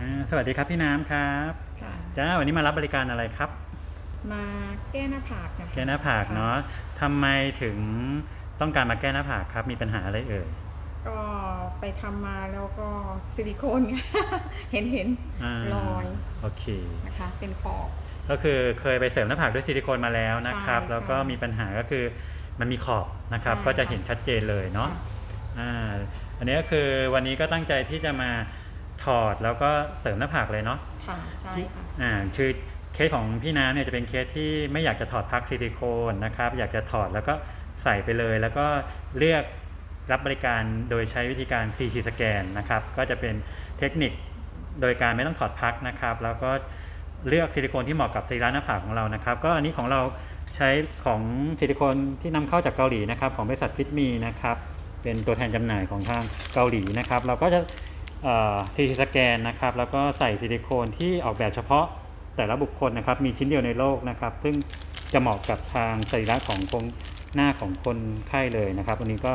อ่าสวัสดีครับพี่น้ำครับค่ะจ้าวันนี้มารับบริการอะไรครับ มาแก้หน้าผากนะคะแก้หน้าผากเนาะทำไมถึงต้องการมาแก้หน้าผากครับ มีปัญหาอะไรเอ่ยก็ไปทำมาแล้วก็ซิลิโคนเห็นเห็นารอยโอเคนะคะเป็นฟอกก็คือเคยไปเสริมหน้าผากด้วยซิลิโคนมาแล้วนะครับใช่แล้วก็ใช่มีปัญหาก็คือมันมีขอบนะครับใช่ก็จะเห็นชัดเจนเลยเนาะอ่าอันนี้ก็คือวันนี้ก็ตั้งใจที่จะมา ถอดแล้วก็เสริมหน้าผากเลยเนาะค่ะใช่ค่ะอ่าคือเคสของพี่น้ำเนี่ยจะเป็นเคสที่ไม่อยากจะถอดพักซิลิโคนนะครับ อยากจะถอดแล้วก็ใส่ไปเลย แล้วก็เลือกรับบริการโดยใช้วิธีการ CT สแกนนะครับ ก็จะเป็นเทคนิคโดยการไม่ต้องถอดพักนะครับ แล้วก็เลือกซิลิโคนที่เหมาะกับสรีระหน้าผากของเรานะครับ ก็อันนี้ของเราใช้ของซิลิโคนที่นำเข้าจากเกาหลีนะครับ ของบริษัทฟิตมีนะครับ เป็นตัวแทนจำหน่ายของทางเกาหลีนะครับ เราก็จะ ซีทีสแกนนะครับแล้วก็ใส่ซิลิโคนที่ออกแบบเฉพาะแต่ละบุคคลนะครับ มีชิ้นเดียวในโลกนะครับ ซึ่งจะเหมาะกับทางสรีระของโครงหน้าของคนไข้เลยนะครับ อันนี้ก็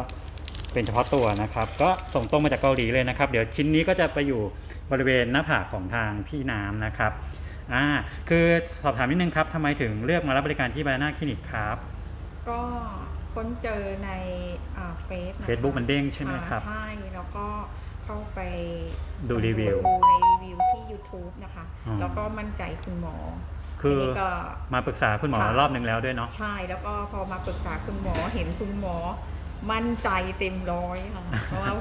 เป็นเฉพาะตัวนะครับ ก็ส่งตรงมาจากเกาหลีเลยนะครับ เดี๋ยวชิ้นนี้ก็จะไปอยู่บริเวณหน้าผากของทางพี่น้ำนะครับอ่าคือสอบถามนิดนึงครับทำไมถึงเลือกมารับบริการที่บานาคลินิกครับก็ค้นเจอในเฟซ Facebook มันเด้งใช่ไหมครับใช่แล้วก็ เข้าไปดูรีวิวดูในรีวิวที่ YouTube นะคะ อ๋อ แล้วก็มั่นใจคุณหมอคือทีนี้ก็ มาปรึกษาคุณหมอค่ะ รอบหนึ่งแล้วด้วยเนาะ ใช่แล้วก็พอมาปรึกษาคุณหมอเห็นคุณหมอ มั่นใจเต็มร้อยค่ะเพราะว่า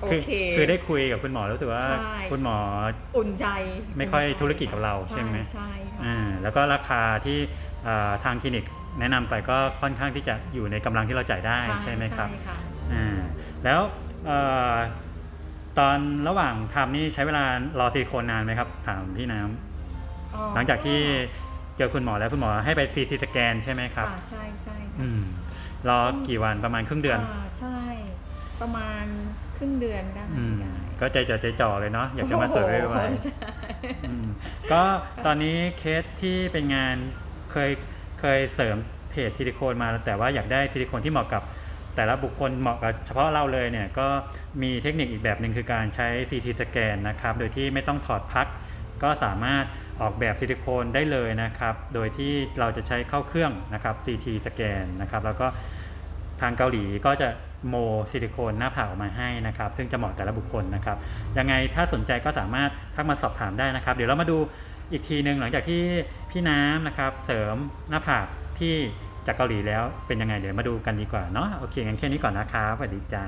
โอคือเค คือได้คุยกับคุณหมอรู้สึกว่า ใช่ คุณหมอ อุ่นใจไม่ค่อยนใจธุรกิจกับเราใช่ไหม ใช่ค่ะ อ่าแล้วก็ราคาที่อ่าทางคลินิกแนะนำไปก็ค่อนข้างที่จะอยู่ในกำลังที่เราจ่ายได้ใช่ไหมครับใช่ค่ะ อ่าแล้วเอ่อ ตอนระหว่างทำนี่ใช้เวลารอซิลิโคนนานไหมครับ ถามพี่น้ำอ๋อหลังจากที่เจอคุณหมอแล้วคุณหมอให้ไปซีทีสแกนใช่ไหมครับค่ะใช่ใช่ค่ะอืมรอกี่วันประมาณครึ่งเดือนาใช่ ประมาณครึ่งเดือนได้อืมได้ก็ใจจ่อใจจ่อเลยเนาะอยากจะมาเสริมไว้ไวโอ้โหใช่อืมก็ตอนนี้เคสที่เป็นงานเคยเคยเสริมเพจซิลิโคนมาแต่ว่าอยากได้ซิลิโคนที่เหมาะกับ แต่ละบุคคลเหมาะกับเฉพาะเราเลยเนี่ยก็มีเทคนิคอีกแบบหนึ่งคือการใช้ CT สแกนนะครับ โดยที่ไม่ต้องถอดพัก ก็สามารถออกแบบซิลิโคนได้เลยนะครับ โดยที่เราจะใช้เข้าเครื่องนะครับ CT สแกนนะครับ แล้วก็ทางเกาหลีก็จะโมซิลิโคนหน้าผากออกมาให้นะครับ ซึ่งจะเหมาะแต่ละบุคคลนะครับ ยังไงถ้าสนใจก็สามารถทักมาสอบถามได้นะครับ เดี๋ยวเรามาดูอีกทีหนึ่งหลังจากที่พี่น้ำนะครับเสริมหน้าผากที่ จากเกาหลีแล้วเป็นยังไงเดี๋ยวมาดูกันดีกว่าเนาะโอเคงั้นแค่นี้ก่อนนะครับสวัสดีจ้า